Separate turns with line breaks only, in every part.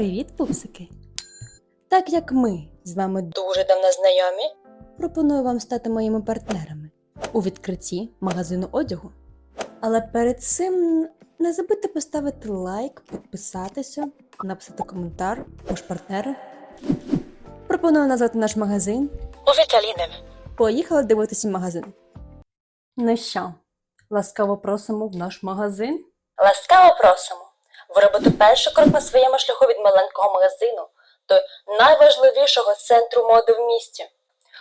Привіт, пупсики! Так як ми з вами дуже давно знайомі, пропоную вам стати моїми партнерами у відкритті магазину одягу. Але перед цим не забудьте поставити лайк, підписатися, написати коментар, ми ж партнери. Пропоную назвати наш магазин.
У Віталіни.
Поїхали дивитися магазин. Ну що, ласкаво просимо в наш магазин.
Ласкаво просимо. Ви робите перший крок на своєму шляху від маленького магазину до найважливішого центру моди в місті.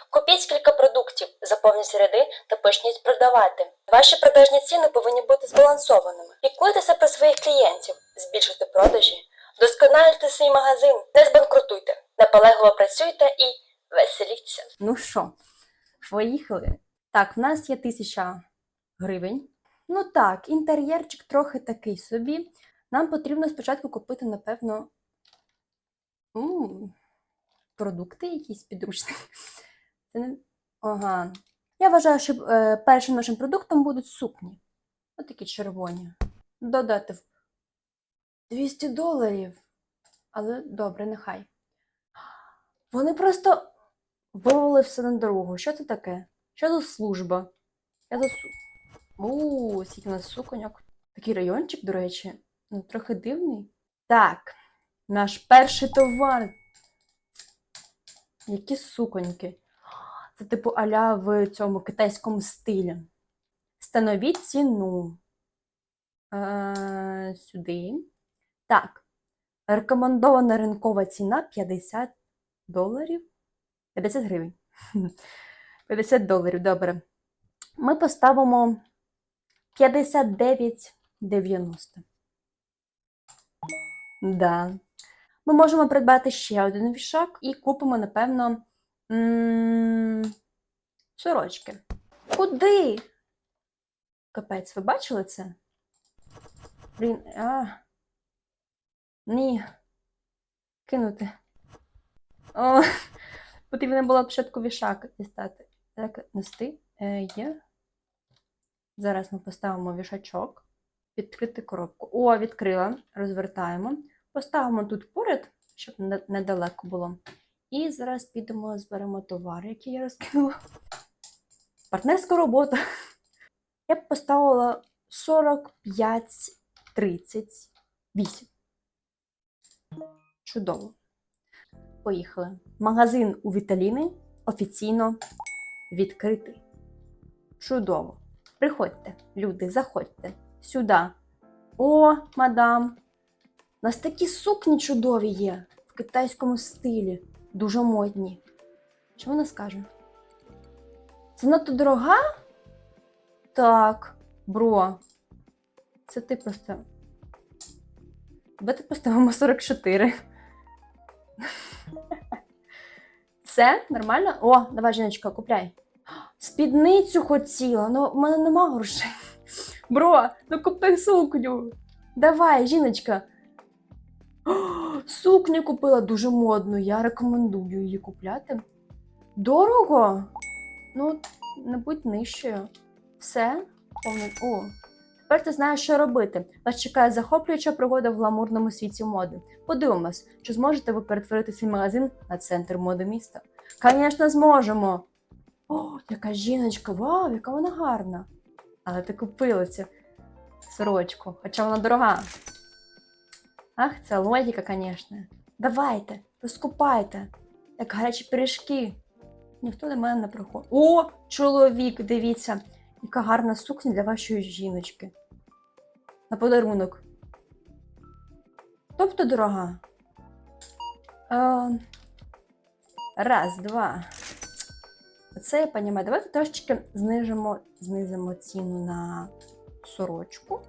Купіть кілька продуктів, заповніть ряди та почніть продавати. Ваші продажні ціни повинні бути збалансованими. Піклуйтеся про своїх клієнтів, збільшуйте продажі, вдосконалюйте свій магазин, не збанкрутуйте, наполегливо працюйте і веселіться.
Ну що, поїхали. Так, в нас є тисяча гривень. Ну так, інтер'єрчик трохи такий собі. Нам потрібно спочатку купити, напевно, продукти якісь підручні. Це не... Ага. Я вважаю, що е, першим нашим продуктом будуть сукні. Ось такі червоні. Додати 200 доларів. Але добре, нехай. Вони просто вивели все на дорогу. Що це таке? Що за служба? Я за су... У, скільки у нас суконьок. Такий райончик, до речі, ну, трохи дивний. Так, наш перший товар. Які суконьки. Це типу аля в цьому китайському стилі. Становіть ціну. Е, сюди. Так. Рекомендована ринкова ціна 50 доларів. 50 гривень. 50 доларів, добре. Ми поставимо 59,90. Да. Ми можемо придбати ще один вішак і купимо, напевно, сорочки. Куди? Капець, ви бачили це? Блін, а. Ні. Кинути. О, потрібно було спочатку вішак дістати. Так, нести е, є. Зараз ми поставимо вішачок, відкрити коробку. О, відкрила. Розвертаємо. Поставимо тут поряд, щоб недалеко було. І зараз підемо, зберемо товар, який я розкинула. Партнерська робота. Я б поставила 45-38. Чудово. Поїхали. Магазин у Віталіни офіційно відкритий. Чудово. Приходьте, люди, заходьте сюди. О, мадам. У нас такі сукні чудові є в китайському стилі. Дуже модні. Що вона скаже? Це надто дорога? Так, бро. Це ти просто. Давайте поставимо 44. Все, нормально? О, давай, жіночка, купляй. Спідницю хотіла, ну в мене нема грошей. Бро, ну купи сукню. Давай, жіночка. О, сукню купила дуже модну, я рекомендую її купляти. Дорого? Ну, не будь нижчою. Все? О, тепер ти знаєш, що робити. Вас чекає захоплююча пригода в гламурному світі моди. Подивимось, чи зможете ви перетворити свій магазин на центр моди міста. Звісно, зможемо. О, яка жіночка, вау, яка вона гарна. Але ти купила цю сорочку, хоча вона дорога. Ах, це логіка, звісно. Давайте, розкупайте, як гарячі пиріжки. Ніхто до мене не приходить. О, чоловік, дивіться, яка гарна сукня для вашої жіночки. На подарунок. Тобто дорога. Е, раз, два. Це я розумію. Давайте трошечки знижимо, знизимо ціну на сорочку.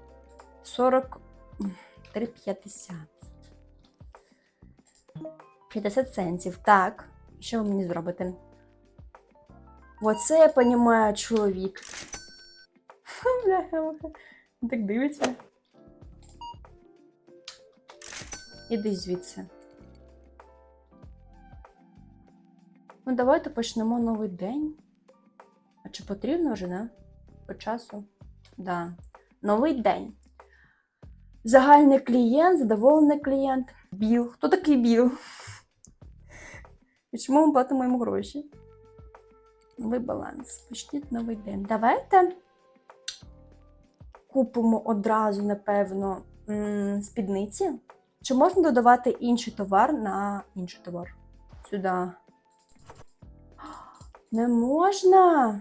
43,50. 50 центів. Так. Що ви мені зробите? Оце я розумію, чоловік. Так дивиться. Іди звідси. Ну, давайте почнемо новий день. А чи потрібно вже, не? По часу? Да. Новий день. Загальний клієнт, задоволений клієнт. Біл. Хто такий Біл? І чому ми платимо йому гроші? Новий баланс. Почніть новий день. Давайте купимо одразу, напевно, спідниці. Чи можна додавати інший товар на інший товар? Сюди. Не можна.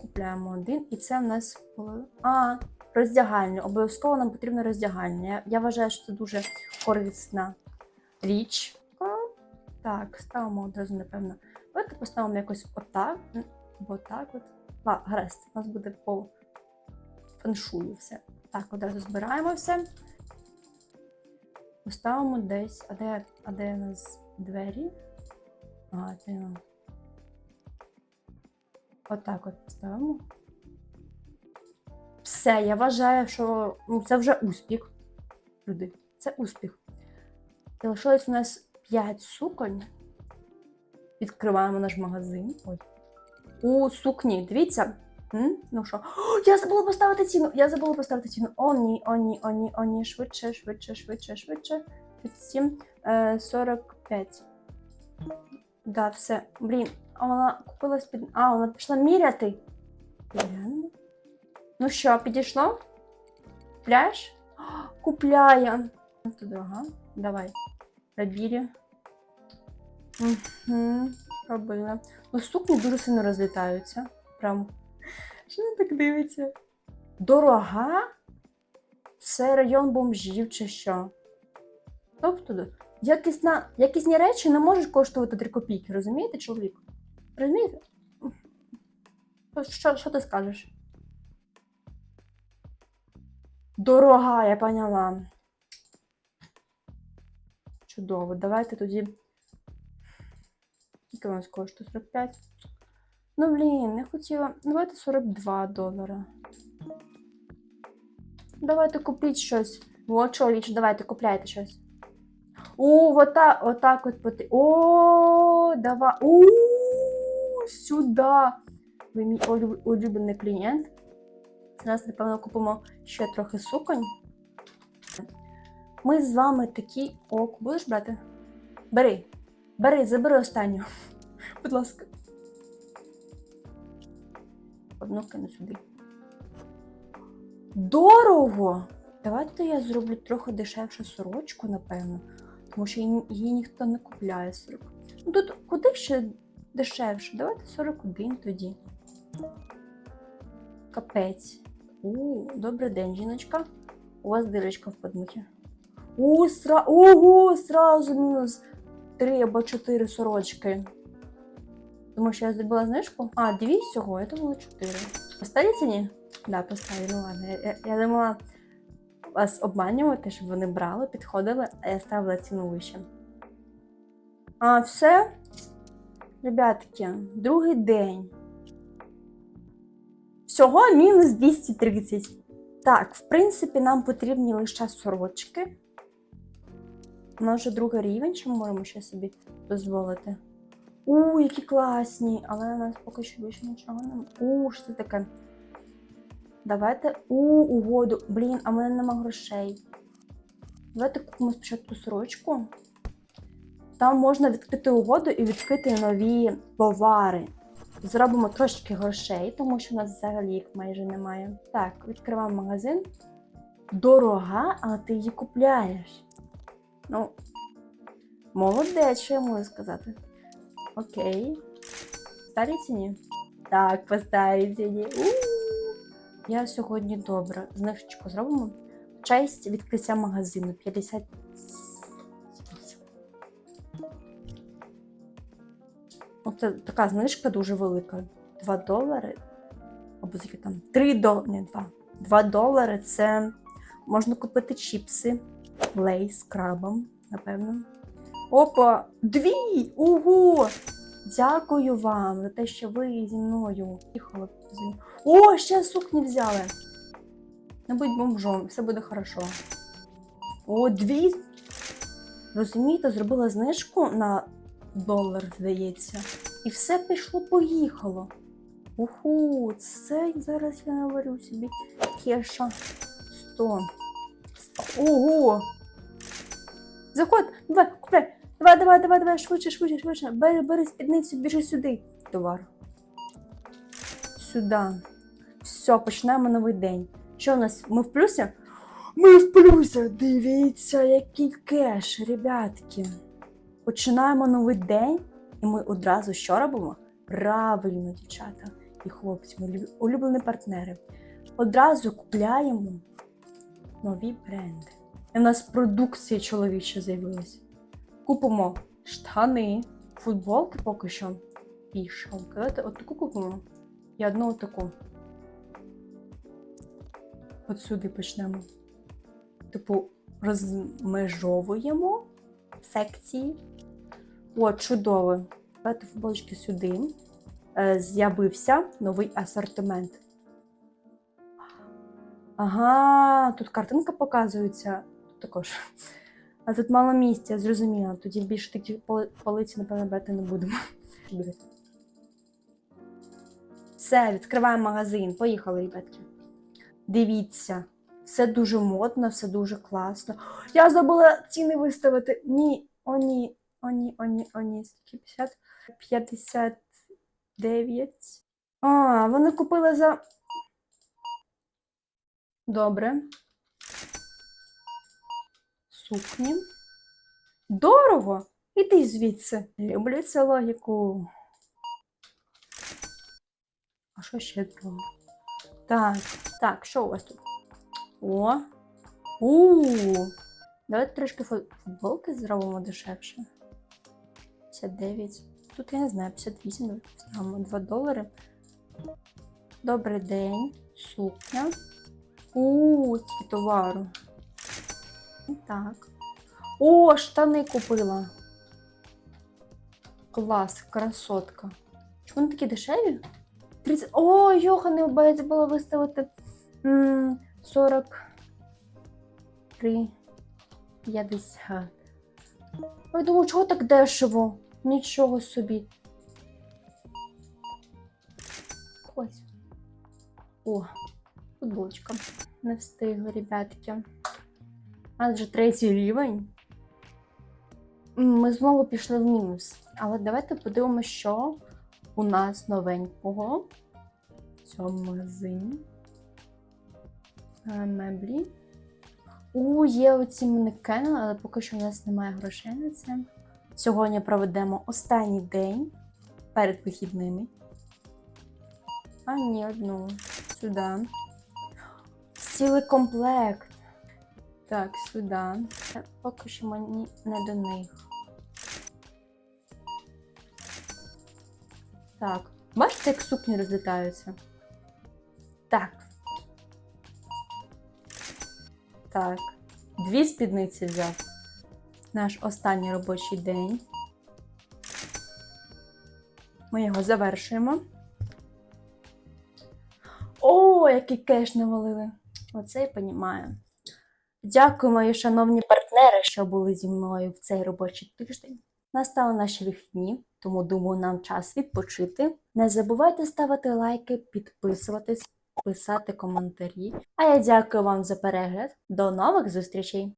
Купляємо один, і це в нас а, роздягальня. Обов'язково нам потрібно роздягальня. Я, я вважаю, що це дуже корисна річ. Так, ставимо одразу, напевно. Давайте поставимо якось отак. м, Або отак от. А, гаразд, у нас буде по феншую все. Так, одразу збираємо все. Поставимо десь. А де, а де у нас двері? А, це. воно. Отак от поставимо. Все, я вважаю, що ну, це вже успіх. Люди, це успіх. Залишилось у нас 5 суконь. Відкриваємо наш магазин. Ой. У сукні, дивіться. М? Ну що? Я забула поставити ціну! Я забула поставити ціну. О, ні, о, ні, о, ні, о, ні. Швидше, швидше, швидше, швидше. 37, е, 45. Да, все. Блін, а вона купила спід... А, вона пішла міряти. Ну що, підійшло? Купляєш? Купляє. Туди, ага. Давай. Пробілі. Угу. Робила. Ну, сукні дуже сильно розлітаються. Прям. Що він так дивиться? Дорога? Це район бомжів чи що? Тобто, якісна, якісні речі не можуть коштувати 3 копійки, розумієте, чоловік? Розумієте? Що, що ти скажеш? Дорога, я поняла. Чудово. Давайте тоді. Скільки у нас коштує? 45? Ну, блін, не хотіла. Давайте 42 долара. Давайте купіть щось. О, чоловіч, давайте купляйте щось. О, вот так, вот так от поти. О, давай. У, сюди. Ви мій улюблений клієнт. Зараз, напевно, купимо ще трохи суконь. Ми з вами такі. О, будеш брати? Бери. Бери, забери останню. Будь ласка. Одну кину сюди. Дорого! Давайте я зроблю трохи дешевшу сорочку, напевно. Тому що її, ніхто не купляє 40. Ну тут куди ще дешевше? Давайте 41 тоді. Капець. У, добрий день, жіночка. У вас дирочка в подмухі. У, сра... Ого, сразу мінус 3 або 4 сорочки. Тому що я зробила знижку. А, дві всього, я думала 4. Поставили ціні? Да, поставили, ну ладно. Я, я, я думала вас обманювати, щоб вони брали, підходили, а я ставила ціну вище. А, все. Ребятки, другий день. Всього мінус 230. Так, в принципі, нам потрібні лише сорочки. У нас вже другий рівень, що ми можемо ще собі дозволити. У, які класні! Але у нас поки що більше нічого немає. У, що це таке? Давайте у угоду. Блін, а в мене нема грошей. Давайте купимо спочатку сорочку. Там можна відкрити угоду і відкрити нові товари. Зробимо трошки грошей, тому що у нас взагалі їх майже немає. Так, відкриваємо магазин. Дорога, але ти її купляєш. Ну, молодець, що я можу сказати. Окей. Старі ціні? Так, по старій ціні. Я сьогодні добра. Знижечку зробимо. Честь відкриття магазину 50. Оце така знижка дуже велика. 2 долари. Або скільки там 3 долари. Не 2. 2 долари це можна купити чіпси, лей з крабом, напевно. Опа! Дві! Ого! Дякую вам за те, що ви зі мною їхали. О, ще сукні взяли. Не будь бомжом, все буде хорошо. О, дві. Розумієте, зробила знижку на долар, здається. І все пішло, поїхало. Уху, це зараз я наварю собі кеша 100. Ого! Заходь, давай, купляй. Давай, давай, давай, давай, швидше, швидше, швидше. Бери, бери спідницю, біжи сюди. Товар. Сюди. Все, починаємо новий день. Що у нас? Ми в плюсі? Ми в плюсі! Дивіться, який кеш, ребятки. Починаємо новий день, і ми одразу що робимо? Правильно, дівчата і хлопці, мої улюблені партнери. Одразу купляємо нові бренди. І в нас продукція чоловіча з'явилась. Купимо штани, футболки поки що. І. Давайте от таку купимо. І одну отаку. От сюди почнемо. Типу, розмежовуємо секції. О, чудово. Давайте футболочки сюди. Е, З'явився новий асортимент. Ага, тут картинка показується. Тут також. А тут мало місця, зрозуміло. Тоді більше такі полиці, напевно, брати не будемо. Все, відкриваємо магазин. Поїхали, ребятки. Дивіться, все дуже модно, все дуже класно. Я забула ціни виставити. Ні, о ні, о ні, о ні, о ні. Скільки 50? 59. А, вони купили за. Добре. Сукні. Дорого? Іди звідси. Люблю цю логіку. А що ще дорого? Так, так, що у вас тут? О. у Давайте трошки футболки зробимо дешевше. 59. Тут я не знаю, 58, давайте поставимо 2 долари. Добрий день. Сукня. У, скільки товару. Так. О, штани купила. Клас, красотка. Чому вони такі дешеві? 30... О, Йоха, не обається було виставити м, 43, 50. Я думаю, чого так дешево? Нічого собі. Ось. О, футболочка. Не встигли, ребятки. Адже третій рівень. Ми знову пішли в мінус. Але давайте подивимося, що у нас новенького в цьому магазині. Меблі. У, є оці манекени, але поки що в нас немає грошей на це. Сьогодні проведемо останній день перед вихідними. А ні, одну. Сюди. Цілий комплект. Так, сюди. Поки що мені не до них. Так. Бачите, як сукні розлітаються? Так. Так. Дві спідниці взяв. Наш останній робочий день. Ми його завершуємо. О, який кеш навалили. Оце я понімаю. Дякую, мої шановні партнери, що були зі мною в цей робочий тиждень. Настали наші вихідні, тому думаю, нам час відпочити. Не забувайте ставити лайки, підписуватись, писати коментарі. А я дякую вам за перегляд. До нових зустрічей!